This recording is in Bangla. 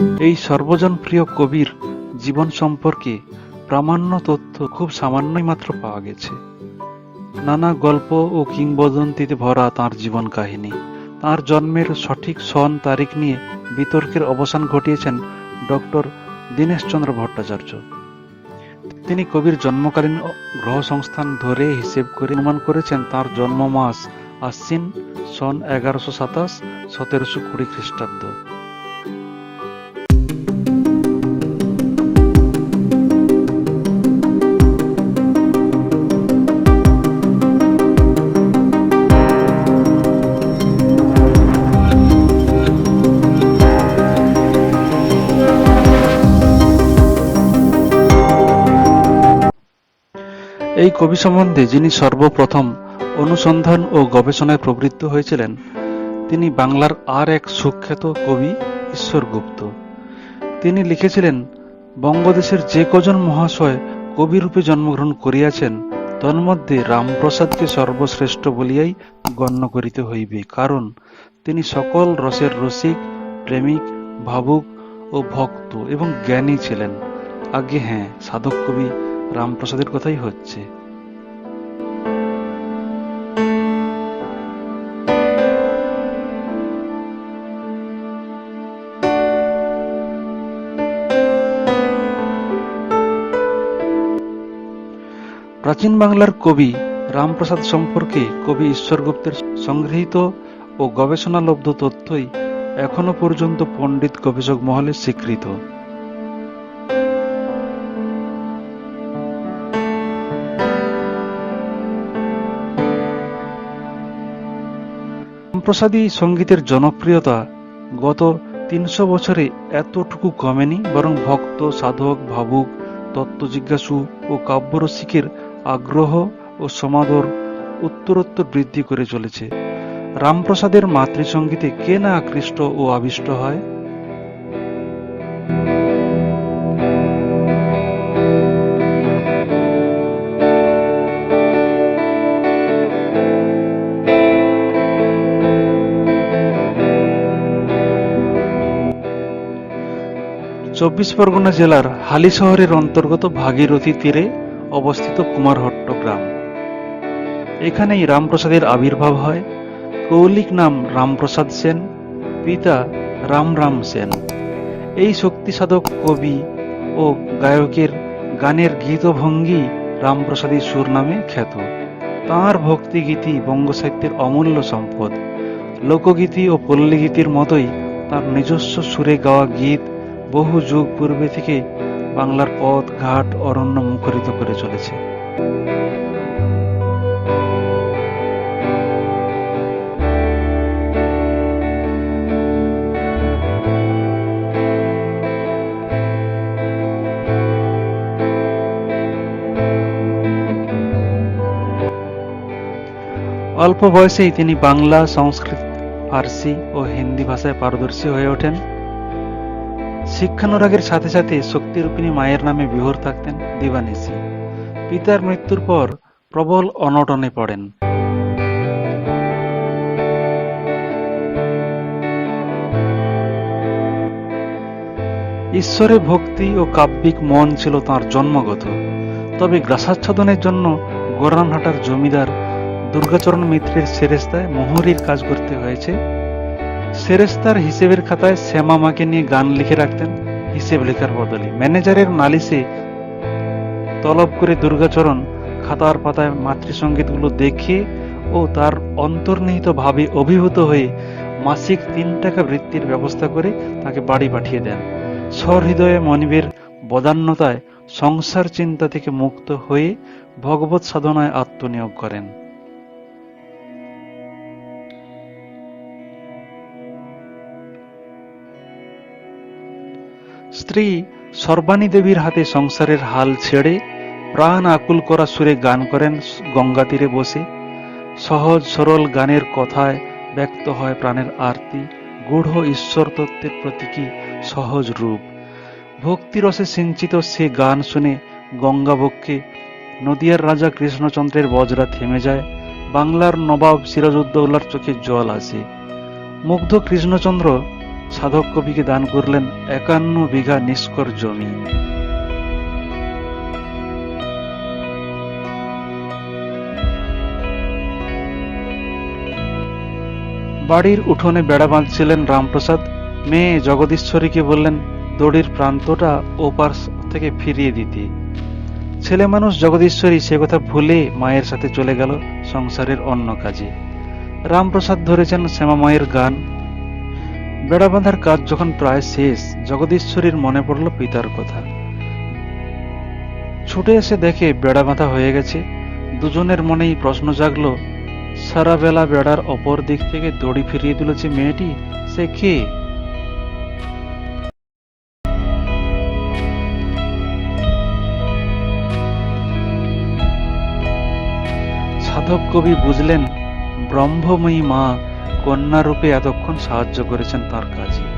এই সর্বজনপ্রিয় কবির জীবন সম্পর্কে প্রামাণ্য তথ্য খুব সামান্যই মাত্র পাওয়া গেছে। নানা গল্প ও কিংবদন্তিতে ভরা তাঁর জীবন কাহিনী। তাঁর জন্মের সঠিক সন তারিখ নিয়ে বিতর্কের অবসান ঘটিয়েছেন ডক্টর দীনেশচন্দ্র ভট্টাচার্য। তিনি কবির জন্মকালীন গ্রহ সংস্থান ধরে হিসেব করে অনুমান করেছেন, তার জন্ম মাস আশ্বিন সন এগারোশো সাতাশ, সতেরোশো কুড়ি খ্রিস্টাব্দ। এই কবি সম্বন্ধে যিনি সর্বপ্রথম অনুসন্ধান ও গবেষণায় প্রবৃত্ত হয়েছিলেন, তিনি বাংলার আর এক সুখ্যাত কবি ঈশ্বর গুপ্ত তিনি লিখেছিলেন, বঙ্গদেশের যে কজন মহাশয় কবিরূপে জন্মগ্রহণ করিয়াছেন, তন্মধ্যে রামপ্রসাদকে সর্বশ্রেষ্ঠ বলিয়াই গণ্য করিতে হইবে। কারণ তিনি সকল রসের রসিক, প্রেমিক, ভাবুক ও ভক্ত এবং জ্ঞানী ছিলেন। আগে হ্যাঁ সাধক কবি রামপ্রসাদের কথাই হচ্ছে। প্রাচীন বাংলার কবি রামপ্রসাদ সম্পর্কে কবি ঈশ্বরগুপ্তের সংগৃহীত ও গবেষণালব্ধ তথ্যই এখনও পর্যন্ত পণ্ডিত গবেষক মহলে স্বীকৃত। রামপ্রসাদী সঙ্গীতের জনপ্রিয়তা গত তিনশো বছরে এতটুকু কমেনি, বরং ভক্ত, সাধক, ভাবুক, তত্ত্বজিজ্ঞাসু ও কাব্যরসিকের আগ্রহ ও সমাদর উত্তরোত্তর বৃদ্ধি করে চলেছে। রামপ্রসাদের মাতৃসঙ্গীতে কে না আকৃষ্ট ও আবিষ্ট হয়? চব্বিশ পরগনা জেলার হালি শহরের অন্তর্গত ভাগীরথী তীরে অবস্থিত কুমারহট্ট গ্রাম। এখানেই রামপ্রসাদের আবির্ভাব হয়। কৌলিক নাম রামপ্রসাদ সেন, পিতা রাম রাম সেন। এই শক্তিসাধক কবি ও গায়কের গানের গীতভঙ্গি রামপ্রসাদী সুর নামে খ্যাত। তাঁর ভক্তিগীতি বঙ্গসাহিত্যের অমূল্য সম্পদ। লোকগীতি ও পল্লীগীতির মতোই তার নিজস্ব সুরে গাওয়া গীত বহু যুগ পূর্বে থেকে বাংলার পথ, ঘাট অরণ্য মুখরিত করে চলেছে। অল্প বয়সেই তিনি বাংলা, সংস্কৃত, ফার্সি ও হিন্দি ভাষায় পারদর্শী হয়ে ওঠেন। শিক্ষানুরাগের সাথে সাথে শক্তিরূপিণী মায়ের নামে বিহর থাকতেন দিবানিসি পিতার মৃত্যুর পর প্রবল অনটনে পড়েন। ঈশ্বরে ভক্তি ও কাব্যিক মন ছিল তার জন্মগত। তবে গ্রাসাচ্ছাদনের জন্য গোরানহাটার জমিদার দুর্গাচরণ মিত্রের সেরেস্তায় মোহরির কাজ করতে হয়েছে। সেরেস্তার হিসেবের খাতায় শ্যামামাকে নিয়ে গান লিখে রাখতেন হিসেব লেখার বদলে। ম্যানেজারের নালিশে তলব করে দুর্গাচরণ খাতার পাতায় মাতৃসঙ্গীতগুলো দেখে ও তার অন্তর্নিহিত ভাবে অভিভূত হয়ে মাসিক তিন টাকা বৃত্তির ব্যবস্থা করে তাকে বাড়ি পাঠিয়ে দেন। সহৃদয়ে মনিবের বদান্যতায় সংসার চিন্তা থেকে মুক্ত হয়ে ভগবত সাধনায় আত্মনিয়োগ করেন। স্ত্রী সর্বাণী দেবীর হাতে সংসারের হাল ছেড়ে প্রাণ আকুল করা সুরে গান করেন গঙ্গা তীরে বসে। সহজ সরল গানের কথায় ব্যক্ত হয় প্রাণের আরতি। গূঢ় ঈশ্বর তত্ত্বের প্রতীকী সহজ রূপ। ভক্তিরসে সিঞ্চিত সে গান শুনে গঙ্গাবক্ষে নদিয়ার রাজা কৃষ্ণচন্দ্রের বজরা থেমে যায়। বাংলার নবাব সিরাজউদ্দৌলার চোখে জল আসে। মুগ্ধ কৃষ্ণচন্দ্র সাধক কবিকে দান করলেন একান্ন বিঘা নিষ্কর জমি। বাড়ির উঠোনে বেড়া বাঁধছিলেন রামপ্রসাদ। মেয়ে জগদীশ্বরীকে বললেন, দড়ির প্রান্তটা ওপার থেকে ফিরিয়ে দিতে। ছেলে মানুষ জগদীশ্বরী সে কথা ভুলে মায়ের সাথে চলে গেল সংসারের অন্য কাজে। রামপ্রসাদ ধরেছেন শ্যামা মায়ের গান। বেড়া বাঁধার কাজ যখন প্রায় শেষ, জগদীশ্বরীর মনে পড়ল পিতার কথা। ছুটে এসে দেখে বেড়া বাঁধা হয়ে গেছে। দুজনের মনেই প্রশ্ন জাগলো, সারা বেলা বেড়ার অপর দিক থেকে দড়ি ফিরিয়ে দিল যে মেয়েটি, সে কে? সাধক কবি বুঝলেন, ব্রহ্মময়ী মা কন্যারূপে এতক্ষণ সাহায্য করেছেন তার কাজে।